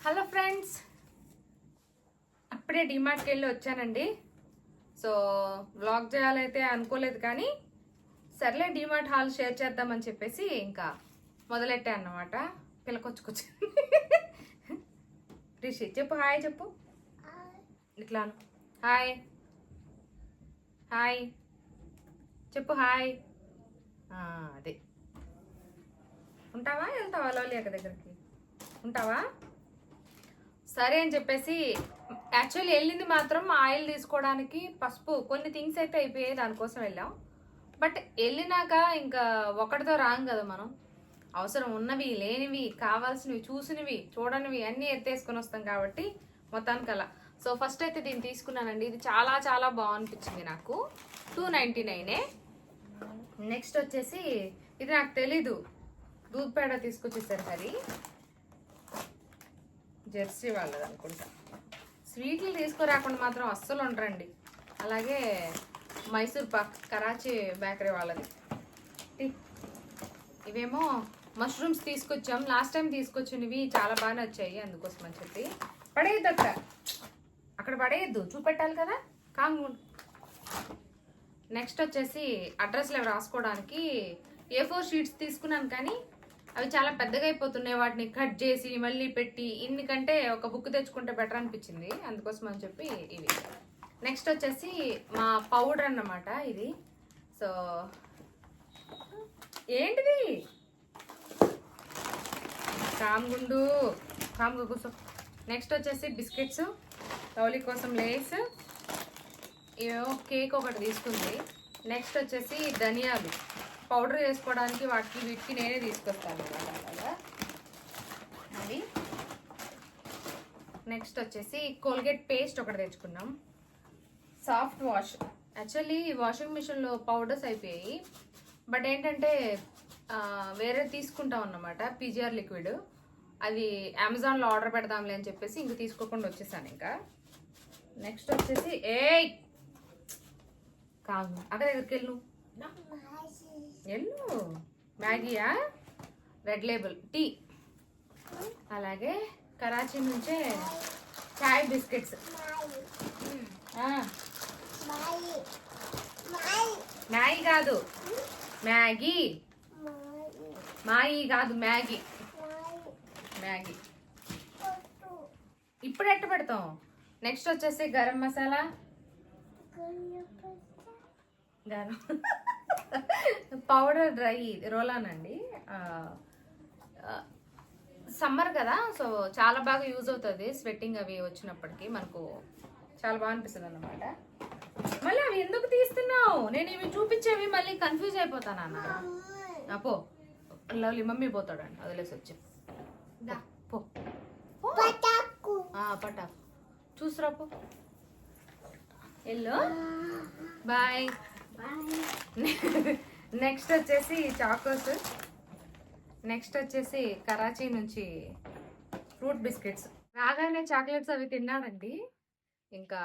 Hello friends అప్పుడే డిమార్ట్కి వెళ్ళి వచ్చానండి. సో వ్లాగ్ చేయాలైతే అనుకోలేదు కానీ సర్లే డిమార్ట్ హాల్ షేర్ చేద్దామని చెప్పేసి ఇంకా మొదలెట్టా అన్నమాట. పిల్లకొచ్చుకొచ్చి రిషి చెప్పు హాయ్ చెప్పు. ఇట్లా. హాయ్. హాయ్. చెప్పు హాయ్. అదే. ఉంటావా? వెళ్తావా లోలి అక్క దగ్గరికి? ఉంటావా? సరే అని చెప్పేసి యాక్చువల్లీ వెళ్ళింది మాత్రం ఆయిల్ తీసుకోవడానికి పసుపు కొన్ని థింగ్స్ అయితే అయిపోయాయి దానికోసం వెళ్ళాం. బట్ వెళ్ళినాక ఇంకా ఒకటితో రాం కదా మనం. అవసరం ఉన్నవి లేనివి కావాల్సినవి చూసినవి చూడనివి అన్నీ ఎత్తేసుకొని వస్తాం కాబట్టి మొత్తానికి అలా. సో ఫస్ట్ అయితే దీన్ని తీసుకున్నానండి. ఇది చాలా చాలా బాగనిపించింది నాకు. Two ninety నైనే. నెక్స్ట్ వచ్చేసి ఇది నాకు తెలీదు. దూద్ పేడ తీసుకొచ్చేసారు హరి జెర్సీ వాళ్ళది అనుకుంటా. స్వీట్లు తీసుకురాకుండా మాత్రం అస్సలు ఉండరండి. అలాగే మైసూర్ పాక్ కరాచీ బేకరీ వాళ్ళది. ఇవేమో మష్రూమ్స్ తీసుకొచ్చాం. లాస్ట్ టైం తీసుకొచ్చినవి చాలా బాగానే వచ్చాయి అందుకోసం అని చెప్పి. పడేయద్దు అక్కడ అక్కడ పడేయద్దు. చూపెట్టాలి కదా. కాంగు. నెక్స్ట్ వచ్చేసి అడ్రస్లు రాసుకోవడానికి ఏ ఫోర్ షీట్స్ తీసుకున్నాను కానీ అవి చాలా పెద్దగా అయిపోతున్నాయి. వాటిని కట్ చేసి మళ్ళీ పెట్టి ఇన్ని కంటే ఒక బుక్ తెచ్చుకుంటే బెటర్ అనిపించింది. అందుకోసం అని చెప్పి ఇవి. నెక్స్ట్ వచ్చేసి మా పౌడర్ అన్నమాట ఇది. సో ఏంటిది? కామ్గుండు. కామ్గు కూర్చో. నెక్స్ట్ వచ్చేసి బిస్కెట్స్. లౌలి కోసం లేస్. ఏవో కేక్ ఒకటి తీసుకుంది. నెక్స్ట్ వచ్చేసి ధనియాలు. పౌడర్ చేసుకోవడానికి వాటికి వీటికి నేనే తీసుకొస్తాను అలాగా అది. నెక్స్ట్ వచ్చేసి కోల్గేట్ పేస్ట్ ఒకటి తెచ్చుకున్నాం. Soft wash. యాక్చువల్లీ వాషింగ్ మిషన్లో పౌడర్స్ అయిపోయాయి. బట్ ఏంటంటే వేరే తీసుకుంటాం అన్నమాట పిజిఆర్ లిక్విడ్. అది అమెజాన్లో ఆర్డర్ పెడదాంలే అని చెప్పేసి ఇంక తీసుకోకుండా వచ్చేసాను ఇంకా. నెక్స్ట్ వచ్చేసి ఏ కాదు అక్కడ దగ్గరికి వెళ్ళు. ఎల్లు? మ్యాగీయా? Red label. టీ. అలాగే కరాచీ నుంచే చాయ్ బిస్కెట్స్. ఆ, మ్యాగీ కాదు. మ్యాగీ. మాయి కాదు మ్యాగీ. మ్యాగీ. ఇప్పుడు ఎట్ట పెడతాం? నెక్స్ట్ వచ్చేసి garam masala. Garam powder dry roll on అండి. సమ్మర్ కదా సో చాలా బాగా యూజ్ అవుతుంది స్వెట్టింగ్ అవి వచ్చినప్పటికీ మనకు చాలా బాగా అనిపిస్తుంది అన్నమాట మళ్ళీ అవి ఎందుకు తీస్తున్నావు? నేను ఇవి చూపించేవి మళ్ళీ కన్ఫ్యూజ్ అయిపోతాను అన్న పో. లవ్లీ మమ్మీ పోతాడండి వదిలేసి వచ్చి. పో. పటాకు. చూసురా పో. ఎల్లో. బాయ్. నెక్స్ట్ వచ్చేసి చాకోస్ నెక్స్ట్ వచ్చేసి కరాచీ నుంచి ఫ్రూట్ బిస్కెట్స్ రాగానే చాక్లెట్స్ అవి తిన్నానండి. ఇంకా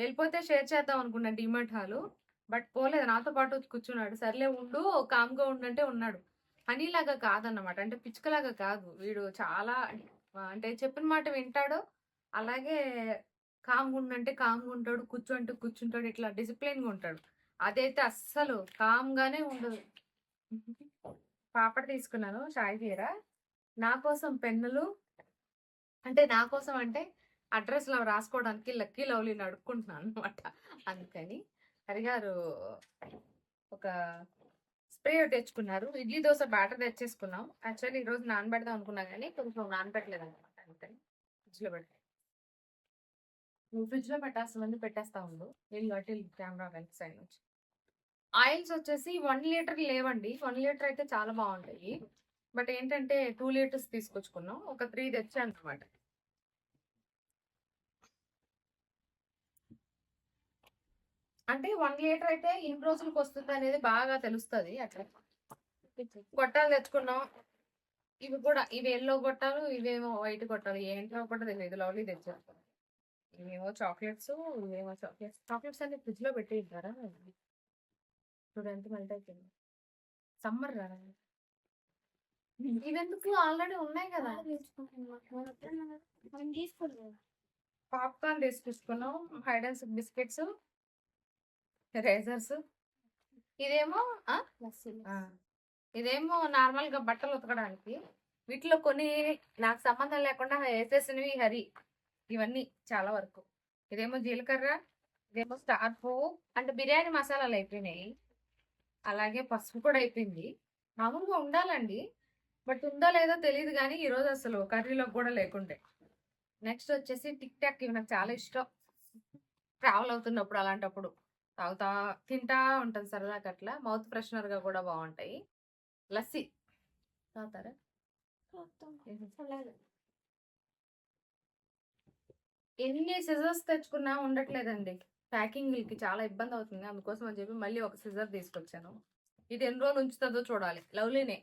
వెళ్ళిపోతే షేర్ చేద్దాం అనుకున్నా డిమార్ట్ హాలు బట్ పోలేదు నాతో పాటు కూర్చున్నాడు. సర్లే ఉండు కామ్గా ఉండంటే ఉన్నాడు. హనీలాగా కాదన్నమాట. అంటే పిచ్చుకలాగా కాదు. వీడు చాలా అంటే చెప్పిన మాట వింటాడు అలాగే కామ్గా ఉండంటే కామ్గా ఉంటాడు కూర్చుంటే కూర్చుంటాడు ఇట్లా డిసిప్లిన్గా ఉంటాడు. అదైతే అస్సలు కామ్గానే ఉండదు. పాపడ తీసుకున్నాను చాయ్ తీర నా కోసం పెన్నులు అంటే నా కోసం అంటే అడ్రస్లో రాసుకోవడానికి లక్కీ లవ్లీని అడుక్కుంటున్నాను అనమాట అందుకని హరిగారు ఒక స్ప్రే తెచ్చుకున్నారు. ఇడ్లీ దోశ బ్యాటర్ తెచ్చేసుకున్నాం. యాక్చువల్లీ ఈరోజు నానబెడదాం అనుకున్నా కానీ కొంచెం నానబెట్టలేదు అనమాట అందుకని ఫ్రిడ్జ్లో పెట్టాను నువ్వు ఫ్రిడ్జ్లో పెట్టాల్సిందని పెట్టేస్తా ఉండు. నేను కాబట్టి కెమెరా వెనక సైడ్ నుంచి. ఆయిల్స్ వచ్చేసి వన్ లీటర్ లేవండి. వన్ లీటర్ అయితే చాలా బాగుంటాయి. బట్ ఏంటంటే టూ లీటర్స్ తీసుకొచ్చుకున్నాం. ఒక త్రీ తెచ్చాను అనమాట అంటే వన్ లీటర్ అయితే ఎన్ని రోజులకు వస్తుంది అనేది బాగా తెలుస్తుంది అట్లా. గొట్టాలు తెచ్చుకున్నాం. ఇవి కూడా ఇవి ఎల్లో గొట్టాలు ఇవేమో వైట్ గొట్టాలు ఏంటో కూడా తెలియదు లవ్లీ తెచ్చారు. ఇవేమో చాక్లెట్స్ ఇవేమో చాక్లెట్స్. చాక్లెట్స్ అన్ని ఫ్రిడ్జ్లో పెట్టి ఇద్దారా చూడు ఎంత మెల్ట్ అయిపోయింది. సమ్మర్ రా ఇవెందుకు? ఆల్రెడీ ఉన్నాయి కదా. పాప్కార్న్ తీసుకొచ్చుకున్నాం. హైడ్ అండ్ బిస్కెట్స్ రేజర్స్ ఇదేమో. ఇదేమో నార్మల్గా బట్టలు ఉతకడానికి. వీటిలో కొన్ని నాకు సంబంధం లేకుండా వేసేసినవి హరి. ఇవన్నీ చాలా వరకు. ఇదేమో జీలకర్ర ఇదేమో స్టార్ పువ్వు అంటే బిర్యానీ మసాలాలు అయిపోయినాయి. అలాగే పసుపు కూడా అయిపోయింది. మామూలుగా ఉండాలండి. బట్ ఉందో లేదో తెలియదు కానీ ఈరోజు అసలు కర్రీలో కూడా లేకుండే. నెక్స్ట్ వచ్చేసి టిక్ టాక్ ఇవి నాకు చాలా ఇష్టం. ట్రావెల్ అవుతున్నప్పుడు అలాంటప్పుడు. తాగుతా తింటా ఉంటుంది సరదాగా అట్లా. మౌత్ ఫ్రెషనర్గా కూడా బాగుంటాయి. లస్సీ. తాగుతారా? ఎన్ని సిజర్స్ తెచ్చుకున్నా ఉండట్లేదండి. ప్యాకింగ్కి చాలా ఇబ్బంది అవుతుంది అందుకోసం అని చెప్పి మళ్ళీ ఒక సిజర్ తీసుకొచ్చాను. ఇది ఎన్ని రోజులు ఉంచుతుందో చూడాలి. లవ్లీనే.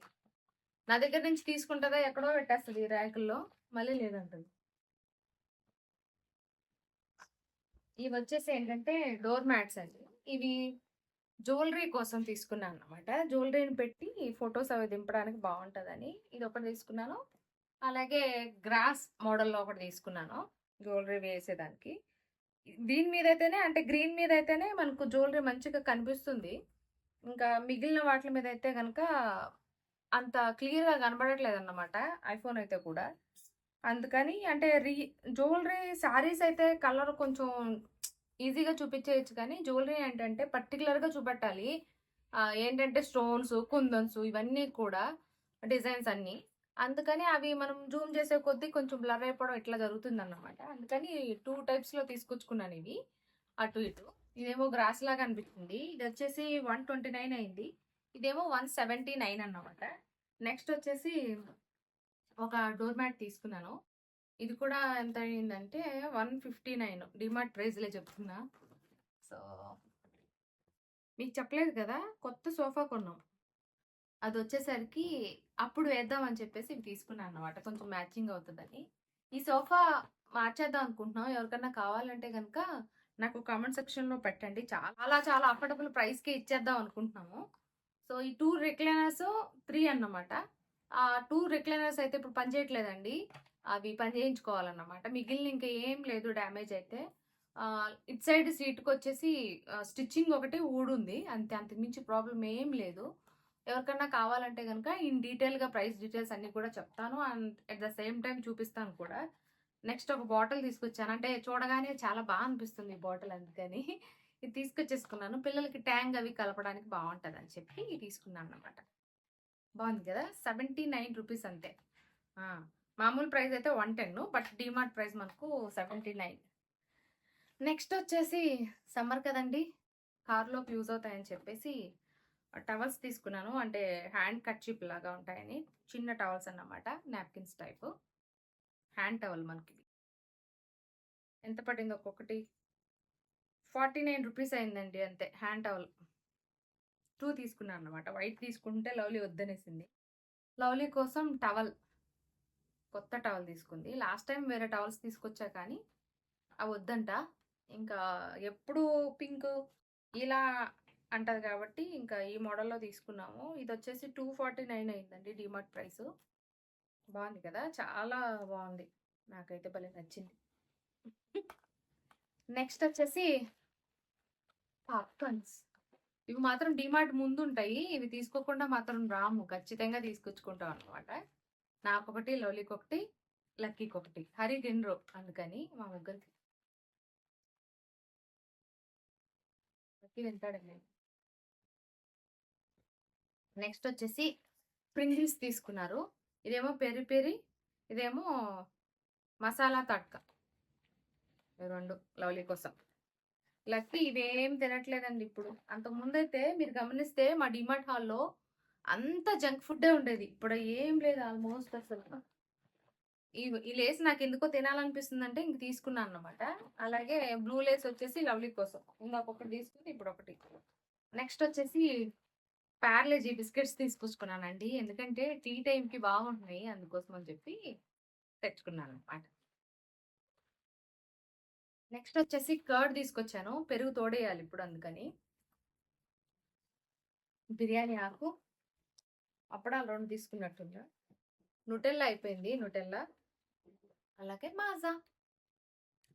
నా దగ్గర నుంచి తీసుకుంటుందా? ఎక్కడో పెట్టేస్తుంది ఈ ర్యాకుల్లో. మళ్ళీ లేదంటుంది. ఇవి వచ్చేసి ఏంటంటే డోర్ మ్యాట్స్ అండి. ఇవి జ్యువెలరీ కోసం తీసుకున్నాను అనమాట జ్యువెలరీని పెట్టి ఫొటోస్ అవి దింపడానికి బాగుంటుందని ఇది ఒకటి తీసుకున్నాను. అలాగే గ్రాస్ మోడల్లో ఒకటి తీసుకున్నాను. జ్యువెలరీ వేసేదానికి. దీని మీద అయితేనే అంటే గ్రీన్ మీద అయితేనే మనకు జ్యువెలరీ మంచిగా కనిపిస్తుంది. ఇంకా మిగిలిన వాటి మీద అయితే కనుక అంత క్లియర్గా కనబడట్లేదు అన్నమాట ఐఫోన్ అయితే కూడా. అందుకని అంటే రీ జ్యువెలరీ శారీస్ అయితే కలర్ కొంచెం ఈజీగా చూపించేయచ్చు కానీ జ్యువెలరీ ఏంటంటే పర్టికులర్గా చూపెట్టాలి. ఏంటంటే స్టోన్స్ కుందన్స్ ఇవన్నీ కూడా డిజైన్స్ అన్నీ. అందుకని అవి మనం జూమ్ చేసే కొద్దీ కొంచెం బ్లర్ అయిపోవడం ఇట్లా జరుగుతుంది అన్నమాట అందుకని టూ టైప్స్లో తీసుకొచ్చుకున్నాను ఇవి. అటు ఇటు. ఇదేమో గ్రాస్ లాగా అనిపిస్తుంది. ఇది వచ్చేసి వన్ ట్వంటీ నైన్ అయింది. ఇదేమో వన్ సెవెంటీ నైన్ అన్నమాట. నెక్స్ట్ వచ్చేసి ఒక డోర్ మ్యాట్ తీసుకున్నాను. ఇది కూడా ఎంత అయిందంటే వన్ ఫిఫ్టీ నైన్. డిమార్ట్ ప్రైస్లే చెప్తున్నా. సో మీకు చెప్పలేదు కదా? కొత్త సోఫా కొన్నాం. అది వచ్చేసరికి అప్పుడు వేద్దామని చెప్పేసి తీసుకున్నాను అనమాట కొంచెం మ్యాచింగ్ అవుతుందని. ఈ సోఫా మార్చేద్దాం అనుకుంటున్నాం. ఎవరికన్నా కావాలంటే కనుక నాకు కామెంట్ సెక్షన్లో పెట్టండి. చాలా చాలా అఫోర్డబుల్ ప్రైస్కే ఇచ్చేద్దాం అనుకుంటున్నాము. సో ఈ టూ రిక్లైనర్స్ త్రీ అన్నమాట. ఆ టూ రిక్లైనర్స్ అయితే ఇప్పుడు పనిచేయట్లేదండి. అవి పని చేయించుకోవాలన్నమాట మిగిలిన ఇంకా ఏం లేదు డ్యామేజ్ అయితే. ఇట్ సైడ్ సీట్కి వచ్చేసి స్టిచ్చింగ్ ఒకటి ఊడుంది. అంతే అంతకు మించి ప్రాబ్లం ఏం లేదు. ఎవరికన్నా కావాలంటే కనుక ఇన్ డీటెయిల్గా ప్రైస్ డీటెయిల్స్ అన్నీ కూడా చెప్తాను. And at the same time చూపిస్తాను కూడా. నెక్స్ట్ ఒక బాటిల్ తీసుకొచ్చాను. అంటే చూడగానే చాలా బాగా అనిపిస్తుంది ఈ బాటిల్ అందుకని. ఇది తీసుకొచ్చేసుకున్నాను. పిల్లలకి ట్యాంగ్ అవి కలపడానికి బాగుంటుంది అని చెప్పి ఇది తీసుకున్నాను అనమాట బాగుంది కదా? సెవెంటీ నైన్ రూపీస్ అంతే. మామూలు ప్రైస్ అయితే one ten but DMart price మనకు సెవెంటీ నైన్. నెక్స్ట్ వచ్చేసి సమ్మర్ కదండి. కార్లోకి యూజ్ అవుతాయని చెప్పేసి టవల్స్ తీసుకున్నాను. అంటే హ్యాండ్ కట్చిప్ లాగా ఉంటాయని. చిన్న టవల్స్ అన్నమాట నాప్కిన్స్ టైపు. హ్యాండ్ టవల్ మనకి. ఎంత పడింది ఒక్కొక్కటి? ఫార్టీ నైన్ రూపీస్ అయిందండి అంతే హ్యాండ్ టవల్. టూ తీసుకున్నాను అనమాట వైట్ తీసుకుంటే లవ్లీ వద్దనేసింది. లవ్లీ కోసం టవల్ కొత్త టవల్ తీసుకుంది. లాస్ట్ టైం వేరే టవల్స్ తీసుకొచ్చా కానీ అవి వద్దంట. ఇంకా ఎప్పుడు పింక్ ఇలా అంటది కాబట్టి ఇంకా ఈ మోడల్లో తీసుకున్నాము. ఇది వచ్చేసి టూ ఫార్టీ నైన్ అయిందండి డిమార్ట్ ప్రైస్. బాగుంది కదా? చాలా బాగుంది. నాకైతే భలే నచ్చింది. నెక్స్ట్ వచ్చేసి పాప్కార్న్స్. ఇవి మాత్రం డిమార్ట్ ముందు ఉంటాయి ఇవి తీసుకోకుండా మాత్రం రాము. ఖచ్చితంగా తీసుకొచ్చుకుంటాం అనమాట నాకొకటి లవ్లీకి ఒకటి లక్కీకి ఒకటి హరి తినరు అందుకని మా ముగ్గురికి. లక్కీ తింటాడండి. నెక్స్ట్ వచ్చేసి ప్రింగిల్స్ తీసుకున్నారు. ఇదేమో పెరి పెరి ఇదేమో మసాలా తట్క. రెండు లవ్లీ కోసం. లక్కీ ఇవేం తినట్లేదండి ఇప్పుడు. అంతకు ముందైతే మీరు గమనిస్తే మా డిమార్ట్ హాల్లో అంత జంక్ ఫుడ్డే ఉండేది. ఇప్పుడు ఏం లేదు ఆల్మోస్ట్ అసలు. ఈ ఈ లేస్ నాకు ఎందుకో తినాలనిపిస్తుంది అంటే ఇంక తీసుకున్నాను అనమాట అలాగే బ్లూ లేస్ వచ్చేసి లవ్లీ కోసం. ఇందాక ఒకటి తీసుకుని ఇప్పుడు ఒకటి. నెక్స్ట్ వచ్చేసి పార్లేజీ బిస్కెట్స్ తీసుకొచ్చుకున్నానండి. ఎందుకంటే టీ టైంకి బాగుంటున్నాయి అందుకోసం అని చెప్పి తెచ్చుకున్నాను అనమాట నెక్స్ట్ వచ్చేసి కర్డ్ తీసుకొచ్చాను. పెరుగు తోడేయాలి ఇప్పుడు అందుకని. బిర్యానీ ఆకు అప్పడాలు రెండు తీసుకున్నట్టుందా నుటెల్లా అయిపోయింది నుటెల్లా. అలాగే మాజా.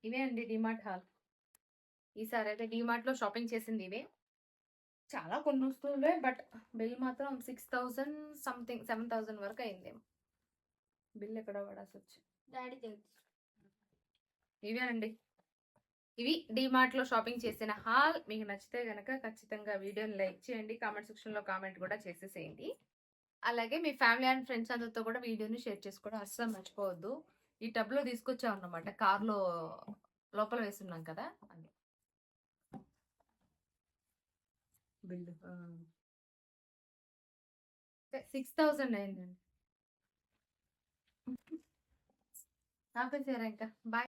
ఇవే అండి డిమార్ట్ హాల్. ఈసారి అయితే డిమార్ట్లో షాపింగ్ చేసింది ఇవే. చాలా కొన్ని వస్తువులే బట్ బిల్ మాత్రం six thousand something seven thousand వరకు అయింది. బిల్ ఎక్కడ పడాల్సి వచ్చి డాడీ తెలుసు. ఇవే అండి ఇవి డిమార్ట్లో షాపింగ్ చేసిన హాల్. మీకు నచ్చితే కనుక ఖచ్చితంగా వీడియోని లైక్ చేయండి. కామెంట్ సెక్షన్లో కామెంట్ కూడా చేసేసేయండి. అలాగే మీ ఫ్యామిలీ అండ్ ఫ్రెండ్స్ అందరితో కూడా వీడియోని షేర్ చేసుకోవడం అస్సలు మర్చిపోవద్దు. ఈ టబ్లో తీసుకొచ్చాం అన్నమాట కార్లో లోపల వేస్తున్నాం కదా. బిల్లు సిక్స్ థౌజండ్ అయిందండి. ఆపేసారా ఇంకా బాయ్.